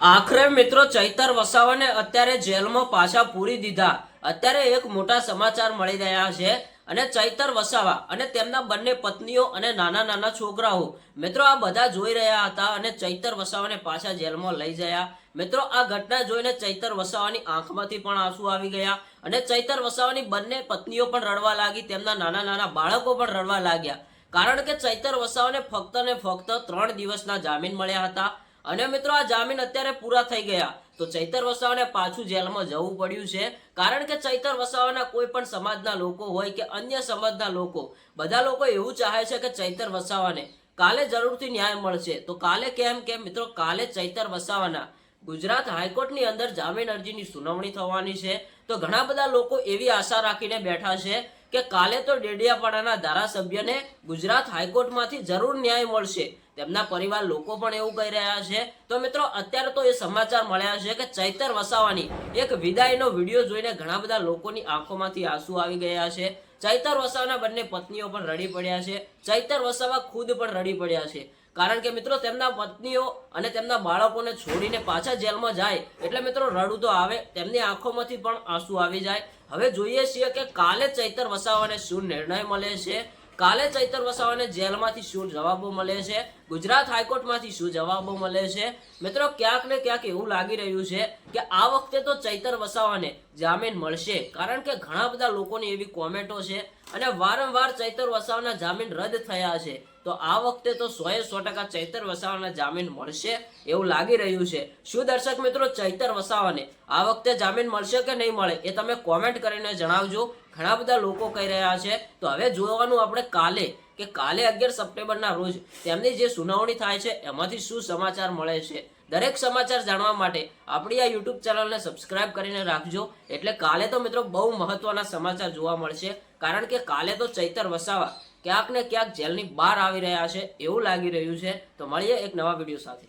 આખરે મિત્રો ચૈતર વસાવાને અત્યારે જેલમાં પાછા પૂરી દીધા. અત્યારે એક મોટા સમાચાર મળી રહ્યા છે અને ચૈતર વસાવા અને તેમના બંને પત્નીઓ અને નાના નાના છોકરાઓ. મિત્રો આ બધા જોઈ રહ્યા હતા અને ચૈતર વસાવાને પાછા જેલમાં લઈ ગયા. મિત્રો આ ઘટના જોઈને ચૈતર વસાવાની આંખમાંથી પણ આંસુ આવી ગયા અને ચૈતર વસાવાની બંને પત્નીઓ પણ રડવા લાગી, તેમના નાના નાના બાળકો પણ રડવા લાગ્યા. કારણ કે ચૈતર વસાવાને ફક્ત ને ફક્ત ત્રણ દિવસના જામીન મળ્યા હતા. અને મિત્રો આ જામીન અત્યારે પૂરા થઈ ગયા. તો ચૈતર વસાવાને પાછું જેલમાં જવું પડ્યું છે. કારણ કે ચૈતર વસાવાના કોઈ પણ સમાજના લોકો હોય કે અન્ય સમાજના લોકો, બધા લોકો એવું ચાહે છે કે ચૈતર વસાવાને કાલે જરૂરથી ન્યાય મળશે. તો કાલે કેમ? કેમ? મિત્રો, કાલે ચૈતર વસાવાના ગુજરાત હાઈકોર્ટની અંદર જામીન અરજીની સુનાવણી થવાની છે. તો ઘણા બધા લોકો એવી આશા રાખીને બેઠા છે કે કાલે તો ડેડિયાપાડાના ધારાસભ્યને ગુજરાત હાઈકોર્ટમાંથી જરૂર ન્યાય મળશે. તેમના પરિવાર લોકો પણ એવું કહી રહ્યા છે. તો મિત્રો, અત્યારે તો એ સમાચાર મળ્યા છે કે ચૈતર વસાવાની એક વિદાયનો વીડિયો જોઈને ઘણા બધા લોકોની આંખોમાંથી આંસુ આવી ગયા છે. ચૈતર વસાવાના બંને પત્નીઓ પણ રડી પડ્યા છે. ચૈતર વસાવા ખુદ પણ રડી પડ્યા છે. કારણ કે મિત્રો, તેમના પત્નીઓ અને તેમના બાળકોને છોડીને પાછા જેલમાં જાય એટલે મિત્રો રડું તો આવે, તેમની આંખોમાંથી પણ આંસુ આવી જાય. હવે જોઈએ છીએ કે કાલે ચૈતર વસાવાને શું નિર્ણય મળે છે? કાલે ચૈતર વસાવાને જેલમાંથી શું જવાબો મળે છે? ગુજરાત હાઈકોર્ટમાંથી શું જવાબો મળે છે? મિત્રો, ક્યાંક ને ક્યાંક એવું લાગી રહ્યું છે કે આ વખતે તો ચૈતર વસાવાને જામીન મળશે. કારણ કે ઘણા બધા લોકોની એવી કોમેન્ટો છે અને વારંવાર ચૈતર વસાવાના જામીન રદ થયા છે. તો આ વખતે તો સો એ સો ટકા ચૈતર વસાવાના જામીન મળશે એવું લાગી રહ્યું છે. શું દર્શક મિત્રો ચૈતર વસાવાને આ વખતે જામીન મળશે કે નહીં મળે એ તમે કોમેન્ટ કરીને જણાવજો. ઘણા બધા લોકો કહી રહ્યા છે. તો હવે જોવાનું આપણે કાલે કે કાલે અગિયાર સપ્ટેમ્બરના રોજ તેમની જે સુનાવણી થાય છે એમાંથી શું સમાચાર મળે છે. દરેક સમાચાર જાણવા માટે આપણી આ યુટ્યુબ ચેનલને સબસ્ક્રાઇબ કરીને રાખજો. એટલે કાલે તો મિત્રો બહુ મહત્વના સમાચાર જોવા મળશે. કારણ કે કાલે તો ચૈતર વસાવા ક્યાંક ને ક્યાંક જેલની બહાર આવી રહ્યા છે, એવું લાગી રહ્યું છે. તો મળીએ એક નવા વીડિયો સાથે.